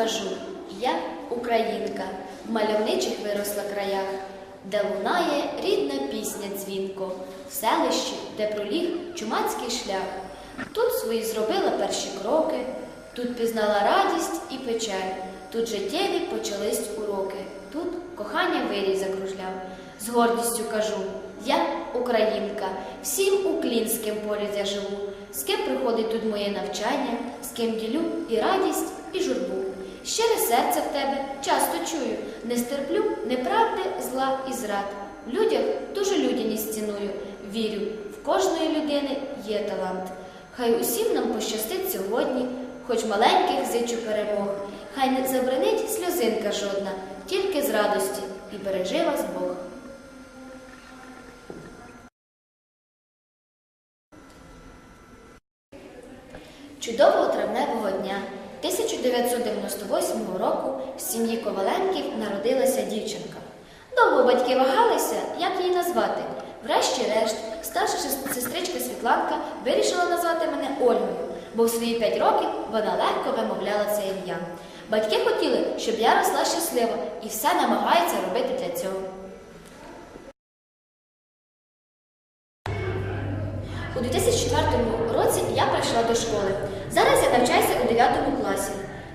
кажу, я українка, в мальовничих виросла краях, де лунає рідна пісня дзвінко, в селищі, де проліг чумацький шлях. Тут свої зробила перші кроки, тут пізнала радість і печаль, тут життєві почались уроки, тут кохання вирій закружляв. З гордістю кажу, я українка, всім уклінським поряд я живу, з ким приходить тут моє навчання, з ким ділю і радість, і журбу. Щире серце в тебе часто чую, не стерплю неправди, зла і зрад. В людях дуже людяність ціную, вірю, в кожної людини є талант. Хай усім нам пощастить сьогодні, хоч маленьких зичу перемог. Хай не забранить сльозинка жодна, тільки з радості, і бережи вас Бог. Чудового травневого дня 1998 року в сім'ї Коваленків народилася дівчинка. Довго батьки вагалися, як її назвати. Врешті-решт, старша сестричка Світланка вирішила назвати мене Ольгою, бо в свої п'ять років вона легко вимовляла це ім'я. Батьки хотіли, щоб я росла щаслива і все намагається робити для цього.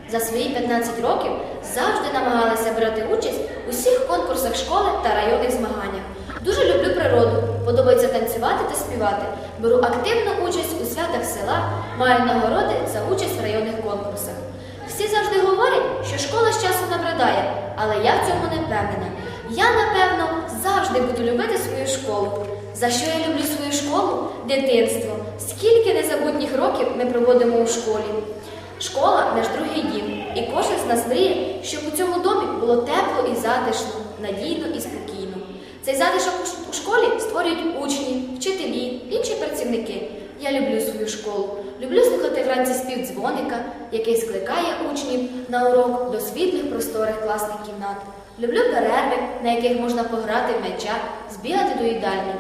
За свої 15 років завжди намагалася брати участь у всіх конкурсах школи та районних змаганнях. Дуже люблю природу, подобається танцювати та співати. Беру активну участь у святах села, маю нагороди за участь в районних конкурсах. Всі завжди говорять, що школа з часу набридає, але я в цьому не впевнена. Я, напевно, завжди буду любити свою школу. За що я люблю свою школу? Дитинство. Скільки незабутніх років ми проводимо у школі. Школа наш другий дім, і кожен з нас мріє, щоб у цьому домі було тепло і затишно, надійно і спокійно. Цей затишок у школі створюють учні, вчителі, інші працівники. Я люблю свою школу. Люблю слухати вранці спів дзвоника, який скликає учнів на урок до світлих просторих класних кімнат. Люблю перерви, на яких можна пограти в м'яча, збігати до їдальні.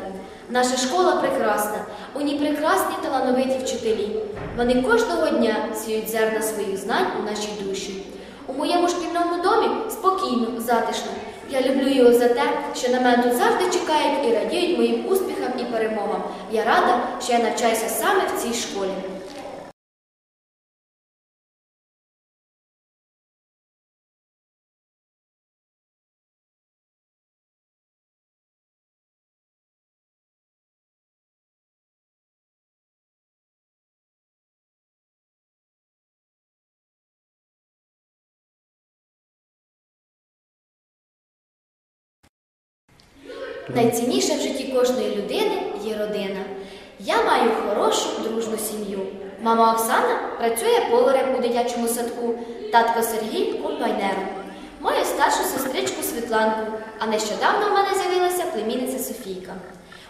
Наша школа прекрасна, у ній прекрасні талановиті вчителі. Вони кожного дня сіють зерна своїх знань у нашій душі. У моєму шкільному домі спокійно, затишно. Я люблю його за те, що на мене тут завжди чекають і радіють моїм успіхам і перемогам. Я рада, що я навчаюся саме в цій школі. Найцінніше в житті кожної людини є родина. Я маю хорошу дружну сім'ю. Мама Оксана працює поварем у дитячому садку, татко Сергій комбайнером. Маю старшу сестричку Світланку, а нещодавно в мене з'явилася племінниця Софійка.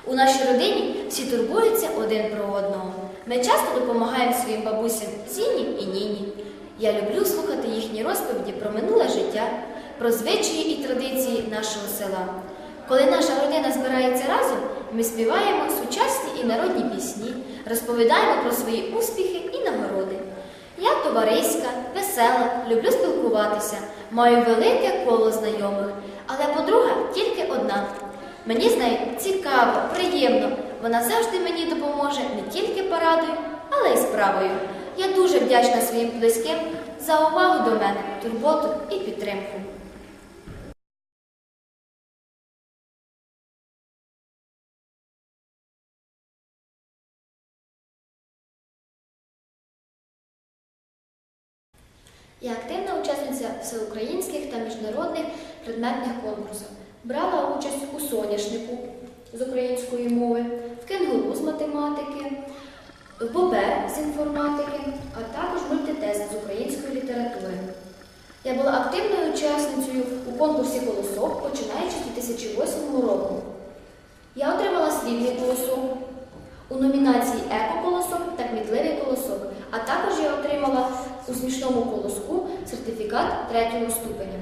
У нашій родині всі турбуються один про одного. Ми часто допомагаємо своїм бабусям Зіні і Ніні. Я люблю слухати їхні розповіді про минуле життя, про звичаї і традиції нашого села. Коли наша родина збирається разом, ми співаємо сучасні і народні пісні, розповідаємо про свої успіхи і нагороди. Я товариська, весела, люблю спілкуватися, маю велике коло знайомих, але подруга тільки одна. Мені з нею цікаво, приємно. Вона завжди мені допоможе не тільки порадою, але й справою. Я дуже вдячна своїм близьким за увагу до мене, турботу і підтримку. Я активна учасниця всеукраїнських та міжнародних предметних конкурсів. Брала участь у соняшнику з української мови, в кенгуру з математики, в бобер з інформатики, а також мультитест з української літератури. Я була активною учасницею у конкурсі голосок, починаючи з 2008 року. Я отримала срібний колосок у номінації Еко-колосок та Кмітливий колосок, а також я отримала у смішному колоску сертифікат третього ступеня.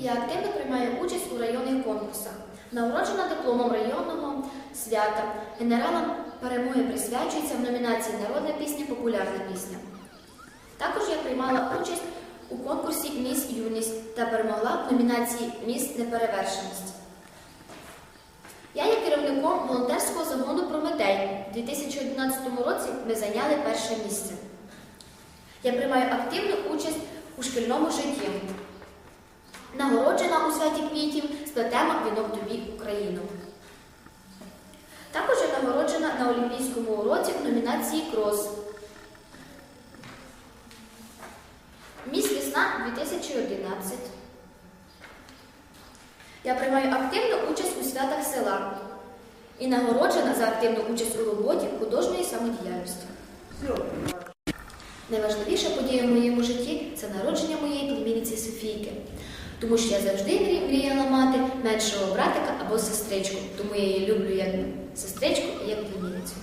Я активно приймаю участь у районних конкурсах. Нагороджена дипломом районного свята генералом перемоги присвячується в номінації Народна пісня, популярна пісня. Також я приймала участь у конкурсі Міс Юність та перемогла в номінації Міс Неперевершеність. Я є керівником волонтерського загону Прометей. У 2011 році ми зайняли перше місце. Я приймаю активну участь у шкільному житті. Нагороджена у святі квітів сплетемо вінок тобі Україну. Також я нагороджена на Олімпійському уроці в номінації Крос. Міс Весна 2011. Я приймаю активну участь святах села і нагороджена за активну участь у роботі художньої самодіяльності. Найважливіша подія в моєму житті це народження моєї племінниці Софійки. Тому що я завжди мріяла мати меншого братика або сестричку, тому я її люблю як сестричку і як племінницю.